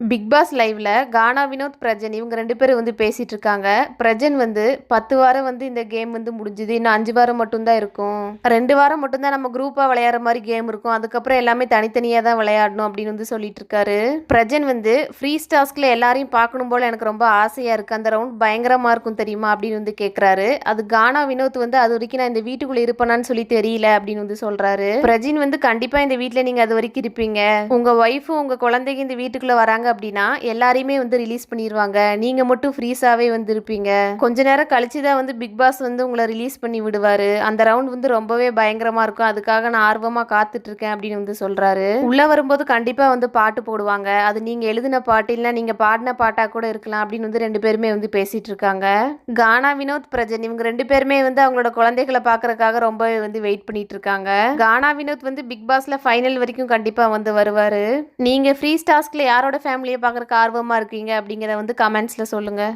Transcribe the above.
Big pass லைவ்ல கானா வினோத் பிரஜன் இவங்க ரெண்டு பேரும் வந்து பேசிட்டு இருக்காங்க. பிரஜன் வந்து பத்து வாரம் வந்து இந்த கேம் வந்து முடிஞ்சுது. இன்னும் அஞ்சு வாரம் மட்டும்தான் இருக்கும். ரெண்டு வாரம் மட்டும்தான் நம்ம குரூப்பா விளையாடுற மாதிரி கேம் இருக்கும். அதுக்கப்புறம் எல்லாமே தனித்தனியா தான் விளையாடணும் அப்படின்னு வந்து சொல்லிட்டு இருக்காரு. பிரஜன் வந்து ஃப்ரீ ஸ்டாஸ்க்ல எல்லாரையும் பார்க்கணும் போல எனக்கு ரொம்ப ஆசையா இருக்கு. அந்த ரவுண்ட் பயங்கரமா இருக்கும் தெரியுமா அப்படின்னு வந்து கேக்குறாரு. அது கானா வினோத் வந்து அது வரைக்கும் நான் இந்த வீட்டுக்குள்ள இருப்பேனான்னு சொல்லி தெரியல அப்படின்னு வந்து சொல்றாரு. பிரஜின் வந்து கண்டிப்பா இந்த வீட்டில் நீங்க அது வரைக்கும் இருப்பீங்க. உங்க ஒய்ஃபும் உங்க குழந்தைங்க இந்த வீட்டுக்குள்ள வராங்க அப்படின்னா எல்லாரையுமே வந்து ரிலீஸ் பண்ணிடுவாங்க நீங்க மட்டும் ஃப்ரீஸாவே வந்து இருப்பீங்க கொஞ்ச நேரம் கழிச்சு தான் வந்து பிக் பாஸ் வந்து உங்களை ரிலீஸ் பண்ணி விடுவாரு. அந்த ரவுண்ட் வந்து ரொம்பவே பயங்கரமா இருக்கும். அதுக்காக நான் ஆர்வமா காத்துட்டு இருக்கேன் அப்படின்னு வந்து சொல்றாரு. உள்ள வரும்போது கண்டிப்பா வந்து பாட்டு போடுவாங்க. அது நீங்க எழுதின பாட்டு இல்ல நீங்க பாடின பாட்டா கூட இருக்கலாம் அப்படின்னு வந்து ரெண்டு பேருமே வந்து பேசிட்டு இருக்காங்க. கானா வினோத் பிரஜன் இவங்க ரெண்டு பேருமே வந்து அவங்களோட குழந்தைகளை பாக்குறதுக்காக ரொம்பவே வந்து வெயிட் பண்ணிட்டு இருக்காங்க. கானா வினோத் வந்து பிக் பாஸ்ல ஃபைனல் வரைக்கும் கண்டிப்பா வந்து வருவாரு. நீங்க ஃப்ரீ ஸ்டாஸ்க்ல யாரோட ஃபேமிலியை பார்க்குறக்கு ஆர்வமாக இருக்கீங்க அப்படிங்கிறத வந்து கமெண்ட்ஸில் சொல்லுங்கள்